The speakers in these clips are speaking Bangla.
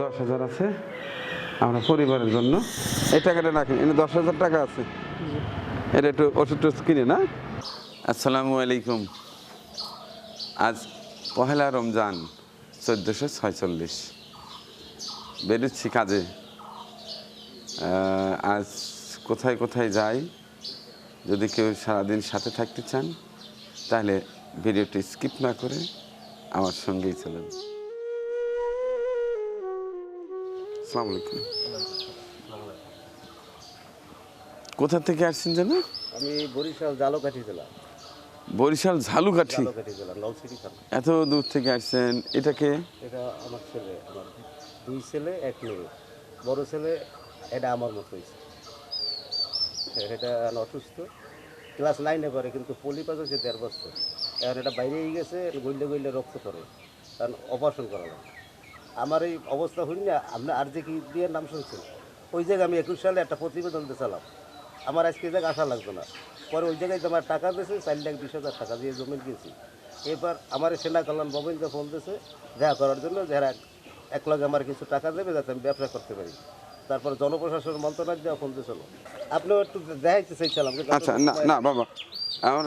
দশ হাজার আছে আমরা পরিবারের জন্য। এই টাকাটা রাখেন এনে দশ হাজার টাকা আছে। এটা একটু ওষুধ টষুধ কিনে না? আসসালামু আলাইকুম। আজ পহেলা রমজান, চোদ্দোশো ছয়চল্লিশ। বেরোচ্ছি কাজে। আজ কোথায় কোথায় যাই? যদি কেউ সারাদিন সাথে থাকতে চান, তাহলে ভিডিওটি স্কিপ না করে আমার সঙ্গেই চলুন। আসসালামু আলাইকুম। কোথা থেকে আসছেন যেন? আমি বরিশাল জালকাঠি জেলা। বরিশাল ঝালুকাঠি? এত দূর থেকে আসছেন? এটাকে এটা আমার ছেলে আমার দুই ছেলে এক মেয়ে। বড় ছেলে এটা আমার মতো এটা অসুস্থ। ক্লাস নাইনে পড়ে কিন্তু পলি পাস হচ্ছে দেড় বছর। এখন এটা বাইরেই গেছে গইলে গইলে রক্ত করে কারণ অপারেশন করা লাগে। আমার এই অবস্থা হইনি না আপনি আর যে কি দিয়ে নাম শুনছেন? ওই জায়গায় আমি একুশ সালে একটা প্রতিবেদন দিয়েছিলাম। আমার আজকে জায়গায় আসা লাগতো না। পরে ওই জায়গায় তোমার টাকা দিয়েছে, চার লাখ বিশ হাজার টাকা দিয়ে জমি কিনছি। এবার আমার সেনা কল্যাণ ভবনকে ফোন দিয়েছে, দেখা করার জন্য যারা এক লগে আমার কিছু টাকা দেবে যাতে আমি ব্যবসা করতে পারি। তারপর জনপ্রশাসন মন্ত্রণালয় দেওয়া ফোন দিয়েছিল। আপনিও একটু দেখাইতে চাইছিলাম আচ্ছা না না, বাবা। আমার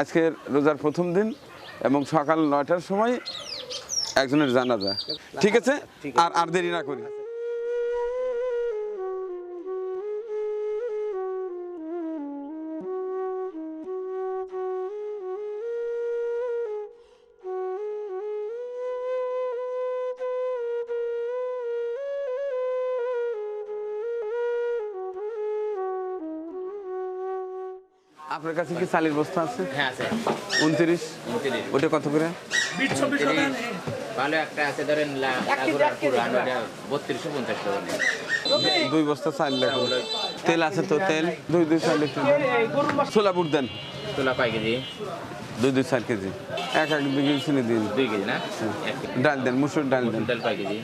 আজকের রোজার প্রথম দিন এবং সকাল নয়টার সময় একজনের জানাজা। ঠিক আছে? আর আর দেরি না করি। আপনার কাছে কি চালের বস্তা আছে? হ্যাঁ আছে। উনত্রিশ। ওটা কত করে। ভালো একটা আছে ধরেন বত্রিশশো পঞ্চাশ টাকা। দুই বস্তা চাল লাগবে তেল আছে তো তেল? দুই দুই চার লিটার দেন ছোলা বুট দেন। তোলা কয় কেজি? দুই দুই চার কেজি। এক এক দুই কেজি চিনি দিন। দুই কেজি না? ডাল দেন মুসুর ডাল দেন। ডাল কয় কেজি?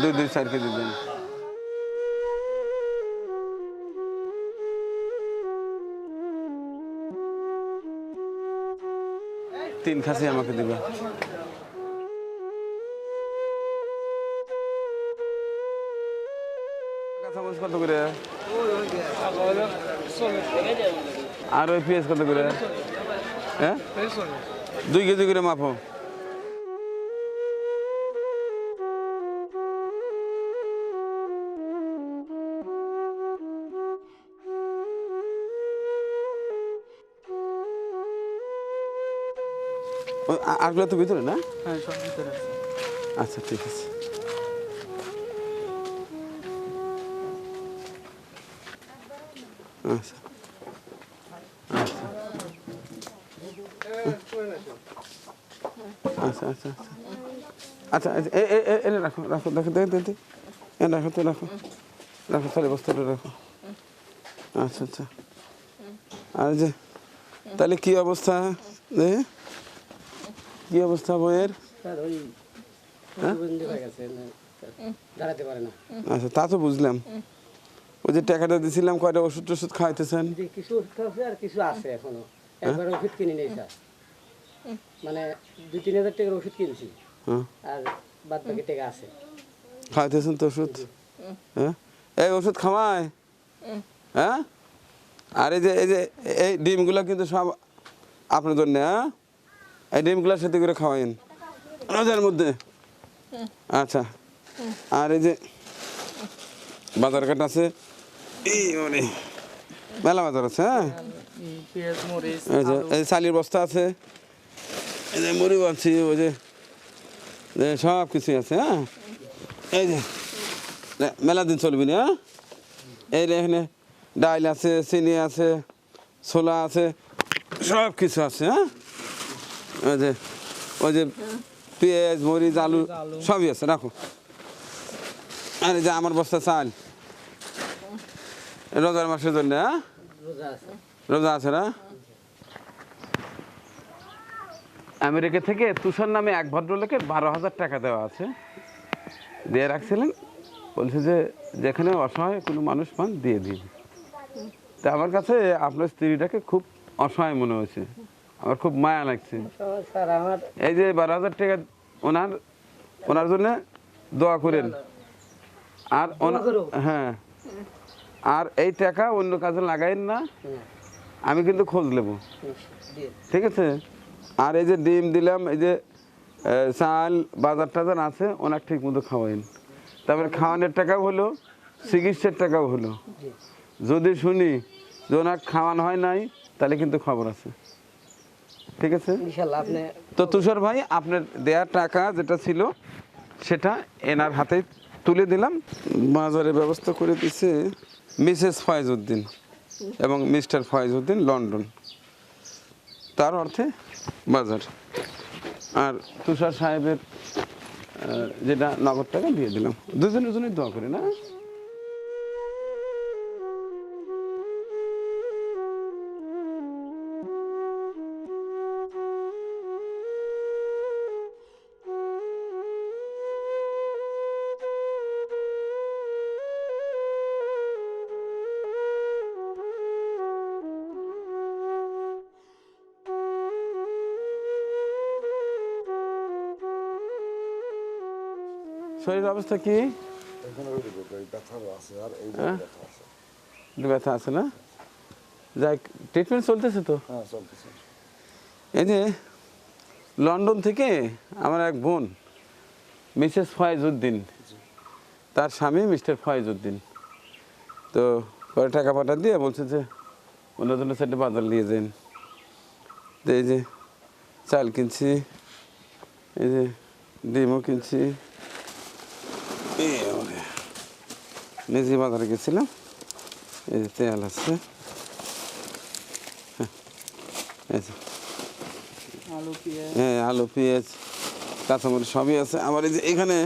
দুই দুই চার কেজি দেন। তিন খাসি আমাকে দিবা। কত করে? আর ওই পেঁয়াজ কত করে? হ্যাঁ? দুই কেজি করে মাপো। আরগুলো তো ভিতরে না? হ্যাঁ সব ভিতরে আচ্ছা ঠিক আছে। আচ্ছা। আচ্ছা। আচ্ছা আচ্ছা আচ্ছা। আচ্ছা আচ্ছা এনে রাখো রাখো দেখো দেখো দেখো এ রাখো তো রাখো। রাখো তাহলে বস্তাটা রাখো। আচ্ছা আচ্ছা। আর যে তাহলে কি অবস্থা? কি অবস্থা বইয়ের? হ্যাঁ? প্রতিবন্ধী হয়ে গেছে দাঁড়াতে পারে না। আচ্ছা তা তো বুঝলাম। ওই যে টাকাটা দিছিলাম কয়টা ওষুধ টষুধ খাওয়াইতেছেন কিছু ওষুধ আর কিছু আছে এখনও। একবার ওষুধ কিনে নেই স্যার। মানে দুই তিন হাজার টাকার ওষুধ কিনছি। হ্যাঁ? আর বাদ বাকি টাকা আছে। খাওয়াইতেছেন তো ওষুধ? হ্যাঁ? এই ওষুধ খাওয়ায় হ্যাঁ? আর এই যে এই যে এই ডিমগুলো কিন্তু সব আপনার জন্য হ্যাঁ? এই ডিমগুলোর সাথে করে খাওয়াইন রোজার মধ্যে? আচ্ছা। আর এই যে বাজার ঘাট আছে? মেলা বাজার আছে হ্যাঁ? পেঁয়াজ এই চালির বস্তা আছে। এই যে মুড়ি আছে ওই যে সব কিছুই আছে হ্যাঁ? এই যে মেলা দিন চলবি না হ্যাঁ? এই যে এখানে ডাইল আছে চিনি আছে ছোলা আছে সব কিছু আছে হ্যাঁ? ওই যে ওই যে পেঁয়াজ মরিচ আলু সবই আছে রাখো। আর যে আমার বস্তা চাল। রোজার মাসের জন্য হ্যাঁ? রোজা আছে। না? আমেরিকা থেকে তুষার নামে এক ভদ্রলোকের বারো হাজার টাকা দেওয়া আছে। দিয়ে রাখছিলেন। বলছে যে যেখানে অসহায় কোনো মানুষ পান দিয়ে দিন। তা আমার কাছে আপনার স্ত্রীটাকে খুব অসহায় মনে হয়েছে। আমার খুব মায়া লাগছে। এই যে বারো হাজার টাকা ওনার ওনার জন্য দোয়া করেন। আর হ্যাঁ। আর এই টাকা অন্য কাজে লাগাইন না আমি কিন্তু খোঁজ নেব। ঠিক আছে? আর এই যে ডিম দিলাম এই যে চাল বাজার টাজার আছে ওনার ঠিক মতো খাওয়াইন। তারপরে খাওয়ানোর টাকাও হলো চিকিৎসার টাকাও হলো। যদি শুনি যে ওনার খাওয়ানো হয় নাই তাহলে কিন্তু খবর আছে। ঠিক আছে? তো তুষার ভাই আপনার দেয়া টাকা যেটা ছিল সেটা এনার হাতে তুলে দিলাম। বাজারে ব্যবস্থা করে দিছে মিসেস ফয়েজউদ্দিন এবং মিস্টার ফয়েজউদ্দিন লন্ডন। তার অর্থে বাজার। আর তুষার সাহেবের যেটা নগদ টাকা দিয়ে দিলাম। দুজনের জন্যই দোয়া করি না? শরীরের অবস্থা কি? হ্যাঁ? ব্যথা আছে। না? যাই ট্রিটমেন্ট চলতেছে তো? এই যে লন্ডন থেকে আমার এক বোন মিসেস ফয়েজউদ্দিন তার স্বামী মিস্টার ফয়েজউদ্দিন তো পরে টাকা পাঠা দিয়ে বলছে যে অন্য জন্য সেটা বাজার নিয়ে যান। এই যে চাল কিনছি এই যে ডিমও কিনছি। নিজে বাজারে গেছিলাম। এই যে তেল আছে। হ্যাঁ, এই আলু পেঁয়াজ। হ্যাঁ আলু পেঁয়াজ কাঁচামরিচ সবই আছে। আবার এই যে এখানে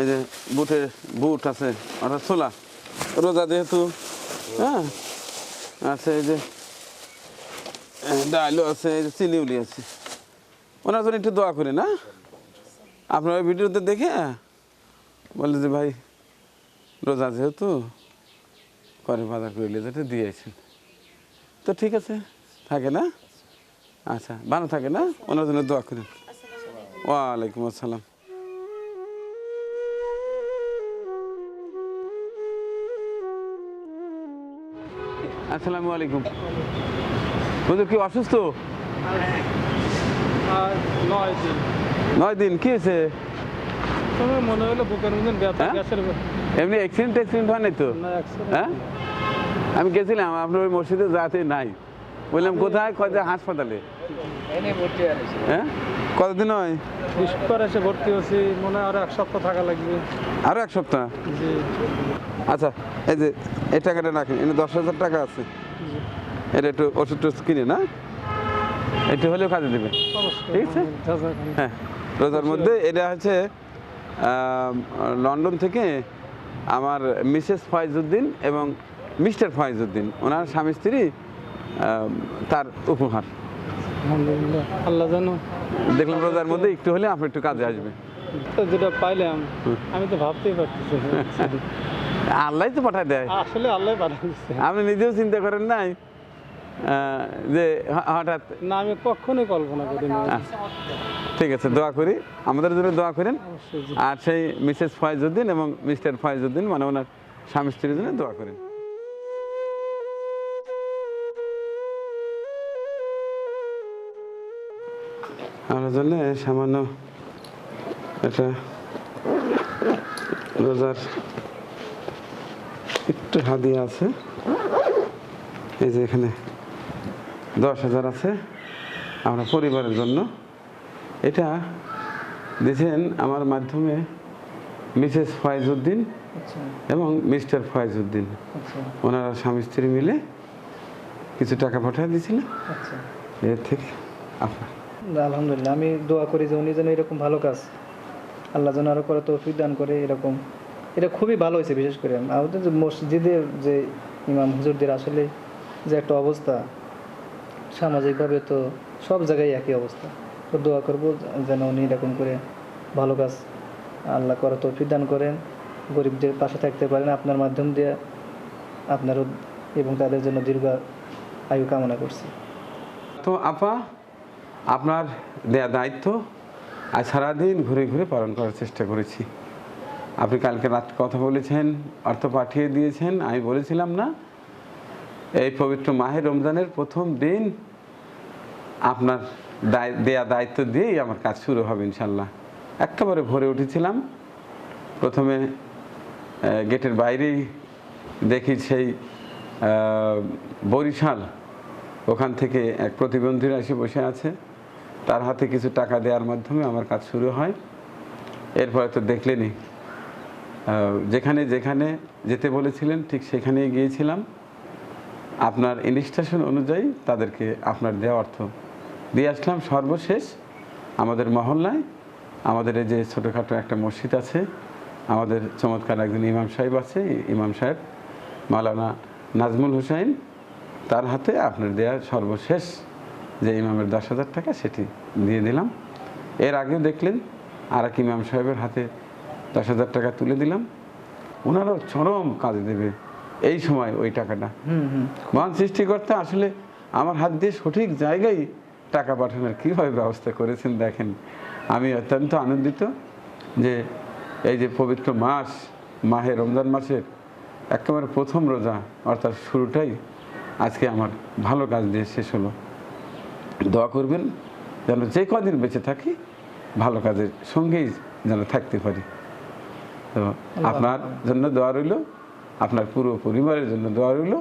এই যে বুটের বুট আছে অর্থাৎ ছোলা। রোজা যেহেতু হ্যাঁ আছে এই যে ডালও আছে এই যে চিনিউলি আছে। ওনার জন্য একটু দোয়া করি না? আপনার ওই ভিডিওতে দেখে বলে যে ভাই রোজা যেহেতু করে বাজার করলে যেটা দিয়েছেন তো ঠিক আছে থাকে না? আচ্ছা ভালো থাকে না? ওনার জন্য দোয়া করেন। ওয়ালাইকুম আসসালাম। আসসালামু আলাইকুম। হুজুর কি অসুস্থ? নয় নয় দিন কি হয়েছে? তবে মনে হলো বুকের মধ্যে ব্যথা হ্যাঁ? গ্যাসের এমনি অ্যাক্সিডেন্ট অ্যাক্সিডেন্ট হয় নাই তো? হ্যাঁ? আমি গেছিলাম আপনার ওই মসজিদে যাতে নাই। বললাম কোথায়? কয় যে হাসপাতালে হ্যাঁ কতদিন হয়? বৃহস্পতিবার এসে ভর্তি হয়েছি মনে হয় আরও এক সপ্তাহ থাকা লাগবে। আরও এক সপ্তাহ? আচ্ছা এই যে এই টাকাটা রাখেন এনে দশ হাজার টাকা আছে। এটা একটু ওষুধ টষুধ কিনে না? একটু হলেও কাজে দেবে। ঠিক আছে। হ্যাঁ রোজার মধ্যে এটা হচ্ছে লন্ডন থেকে আমার মিসেস ফয়েজউদ্দিন এবং মিস্টার ফয়েজউদ্দিন ওনার স্বামী স্ত্রী তার উপহার। আল্লাহ জানো। দেখলাম রোজার মধ্যে একটু হলে আপনি একটু কাজে আসবে। তো যেটা পাইলাম আমি তো ভাবতেই পারতেছি। আল্লাহ তো পাঠায় দেয়। আসলে আল্লাহ পাঠিয়ে আপনি নিজেও চিন্তা করেন নাই? যে হঠাৎ না আমি কখনোই কল্পনা করি না আচ্ছা, ঠিক আছে দোয়া করি। আমাদের জন্য দোয়া করেন। আর সেই মিসেস ফয়েজউদ্দিন এবং মিস্টার ফয়েজউদ্দিন মানে ওনার স্বামী স্ত্রীর জন্য দোয়া করেন। আমার জন্য সামান্য একটা রোজার একটু হাদিয়া আছে। এই যে এখানে দশ হাজার আছে আমরা পরিবারের জন্য। এটা দিয়েছেন আমার মাধ্যমে মিসেস ফয়েজউদ্দিন আচ্ছা। এবং মিস্টার ফয়েজউদ্দিন। আচ্ছা। ওনারা স্বামী স্ত্রী মিলে কিছু টাকা পাঠিয়ে দিয়েছিল। আচ্ছা। এর থেকে আপনার। আলহামদুলিল্লাহ আমি দোয়া করি যে উনি যেন এরকম ভালো কাজ আল্লাহ যেন আরও করে তৌফিক দান করে এরকম। এটা খুবই ভালো হয়েছে বিশেষ করে। আমাদের যে মসজিদের যে ইমাম হুজুরদের আসলে যে একটা অবস্থা সামাজিকভাবে তো সব জায়গায় একই অবস্থা। তো দোয়া করব যেন উনি এরকম করে ভালো কাজ আল্লাহ করে তৌফিক দান করেন, গরিবদের পাশে থাকতে পারেন আপনার মাধ্যম দিয়ে আপনারও এবং তাদের জন্য দীর্ঘ আয়ু কামনা করছি। তো আপা, আপনার দেয়া দায়িত্ব, আজ সারাদিন ঘুরে ঘুরে পালন করার চেষ্টা করেছি। আপনি কালকে রাত কথা বলেছেন, অর্থ পাঠিয়ে দিয়েছেন, আমি বলেছিলাম না এই পবিত্র মাহে রমজানের প্রথম দিন আপনার দায় দেয়া দায়িত্ব দিয়েই আমার কাজ শুরু হবে ইনশাল্লাহ একেবারে ভরে উঠেছিলাম। প্রথমে গেটের বাইরেই দেখি সেই বরিশাল। ওখান থেকে এক প্রতিবন্ধীরা এসে বসে আছে। তার হাতে কিছু টাকা দেওয়ার মাধ্যমে আমার কাজ শুরু হয়। এরপরে তো দেখলেনই। আহ, যেখানে যেখানে যেতে বলেছিলেন ঠিক সেখানেই গিয়েছিলাম। আপনার ইনস্ট্রাকশন অনুযায়ী তাদেরকে আপনার দেওয়া অর্থ। দিয়ে আসলাম সর্বশেষ আমাদের মহল্লায়। আমাদের এই যে ছোটোখাটো একটা মসজিদ আছে, আমাদের চমৎকার একজন ইমাম সাহেব আছে, ইমাম সাহেব মাওলানা নাজমুল হুসাইন। তার হাতে আপনার দেওয়া সর্বশেষ যে ইমামের দশ হাজার টাকা সেটি দিয়ে দিলাম। এর আগেও দেখলেন আর এক ইমাম সাহেবের হাতে দশ হাজার টাকা তুলে দিলাম। ওনারাও চরম কাজে দেবে এই সময় ওই টাকাটা। মহান সৃষ্টিকর্তা আসলে আমার হাত দিয়ে সঠিক জায়গায় টাকা পাঠানোর কীভাবে ব্যবস্থা করেছেন দেখেন। আমি অত্যন্ত আনন্দিত যে এই যে পবিত্র মাস মাহে রমজান মাসের একেবারে প্রথম রোজা অর্থাৎ শুরুটাই আজকে আমার ভালো কাজ দিয়ে শেষ হলো। দোয়া করবেন যেন যে কদিন বেঁচে থাকি ভালো কাজের সঙ্গেই যেন থাকতে পারি। তো আপনার জন্য দোয়া রইল। আপনার পুরো পরিবারের জন্য দোয়া রইল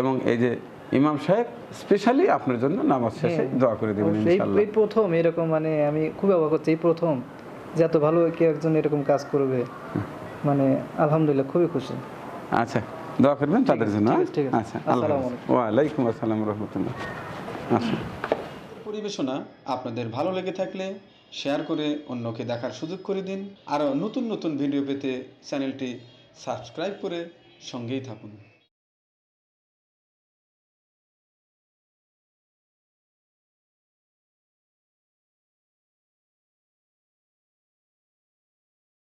এবং এই যে ইমাম সাহেব স্পেশালি আপনার জন্য নামাজ শেষে দোয়া করে দেবেন এই প্রথম এরকম মানে আমি খুব অবাক হচ্ছি। এই প্রথম যে এত ভালো কেউ একজন এরকম কাজ করবে মানে আলহামদুলিল্লাহ খুবই খুশি। আচ্ছা দোয়া করবেন তাদের জন্য। আচ্ছা ওয়ালাইকুম আসসালাম রহমতুল্লাহ। আচ্ছা পরিবেশনা আপনাদের ভালো লেগে থাকলে শেয়ার করে অন্যকে দেখার সুযোগ করে দিন। আরও নতুন নতুন ভিডিও পেতে চ্যানেলটি সাবস্ক্রাইব করে সঙ্গেই থাকুন।